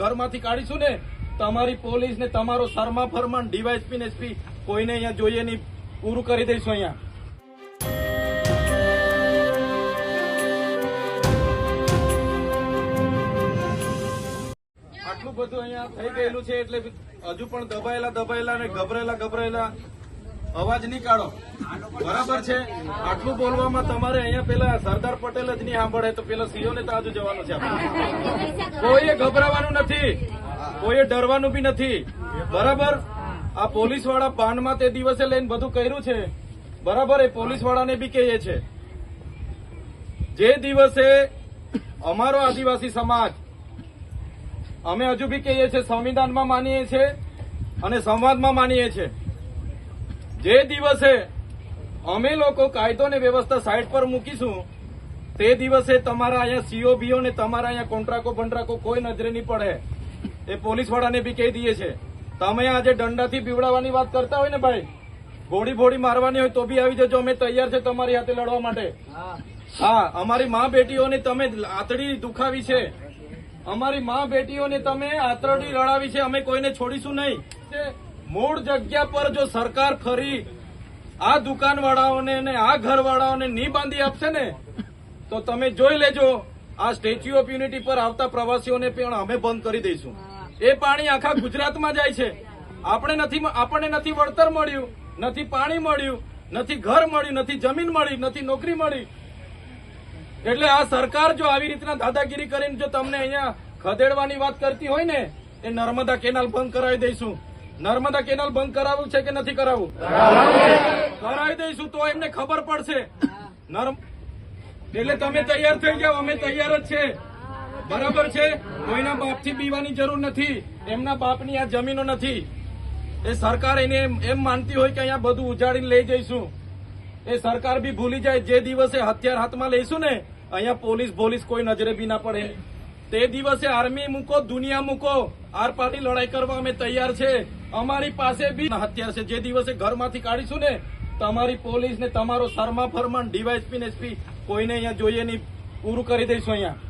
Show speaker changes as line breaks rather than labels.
ઘરમાંથી કાઢીશું ને, તમારી પોલીસ ને તમારો શર્મા ફરમાન ડીવાયસપી ને એસપી, કોઈને અહીંયા જોઈએ નહીં. પૂરું કરી દઈશું અહીંયા. આટલું બધું અહીંયા થઈ ગયેલું છે, એટલે હજુ પણ દબાયેલા દબાયેલા ને ગભરેલા ગભરેલા. અવાજ નહીં કાઢો. બરાબર છે? આટલું બોલવામાં તમારે અહીંયા પેલા સરદાર પટેલ જ નહીં સાંભળે, તો પેલા સીઓ ને તો આજુ જવાનું છે કોઈએ ગભરાવાનું નથી. કોઈએ ડરવાનું બી નથી. બરાબર? આ પોલીસવાળા પાનમાં તે દિવસે લઈને બધું કર્યું છે. બરાબર? એ પોલીસ વાળાને બી કહીએ છે. જે દિવસે અમારો આદિવાસી સમાજ, અમે હજુ બી કહીએ છીએ, સંવિધાનમાં માનીએ છીએ અને સંવાદમાં માનીએ છીએ. જે દિવસે અમે લોકો કાયદો ને વ્યવસ્થા સાઈડ પર મૂકીશું, તે દિવસે તમારા અહીંયા સીઓ બીઓ ને તમારા અહીંયા કોન્ટ્રાકો બંટ્રાકો કોઈ નજરે નહીં પડે. એ પોલીસ વાળાને બી કહી દઈએ છે તમે આજે દંડાથી પીવડાવવાની વાત કરતા હોય ને ભાઈ? ગોળી ભોળી મારવાની હોય તો બી આવી જજો. અમે તૈયાર છે તમારી હાથે લડવા માટે. હા, અમારી મા બેટીઓને તમે આતડી દુખાવી છે. અમારી મા બેટીઓને તમે આતરડી રડાવી છે. અમે કોઈને છોડીશું નહીં. મૂળ જગ્યા પર જો સરકાર ફરી આ દુકાનવાળાઓને અને આ ઘરવાળાઓને નહીં બાંધી આપશે ને તો તમે જોઈ લેજો આ સ્ટેચ્યુ ઓફ યુનિટી પર આવતા પ્રવાસીઓને પણ અમે બંધ કરી દઈશું. એ પાણી આખા ગુજરાતમાં જાય છે. આપણે નથી આપણને નથી વળતર મળ્યું નથી પાણી મળ્યું નથી ઘર મળ્યું નથી જમીન મળી નથી નોકરી મળી. એટલે આ સરકાર જો આવી રીતના દાદાગીરી કરીને જો તમને અહીંયા ખદેડવાની વાત કરતી હોય ને એ નર્મદા કેનાલ બંધ કરાવી દઈશું. નર્મદા કેનાલ બંધ કરાવવું છે કે નથી કરાવવું કરાવી દઈશું, તો એમને ખબર પડશે. એટલે તમે તૈયાર થઈ જાઓ, અમે તૈયાર જ છે. બરાબર છે? કોઈના બાપથી બીવાની જરૂર નથી. એમના બાપની આ જમીનો નથી. એ સરકાર એને એમ માનતી હોય કે અહીંયા બધું ઉજાડીને લઈ જઈશું. એ સરકાર બી ભૂલી જાય. જે દિવસે હથિયાર હાથમાં લઈશું ને, અહીંયા પોલીસ પોલીસ કોઈ નજરે બી ના પડે. તે દિવસે આર્મી મૂકો, દુનિયા મૂકો. આર પારની લડાઈ કરવા અમે તૈયાર છે. અમારી પાસે બી હથિયાર છે. જે દિવસે ઘરમાંથી કાઢીશું ને, તમારી પોલીસ ને તમારો શર્મા ફરમાન, ડીવાયસપી ને એસપી કોઈને અહીંયા જોઈએ નહીં. પૂરું કરી દઈશું અહીંયા.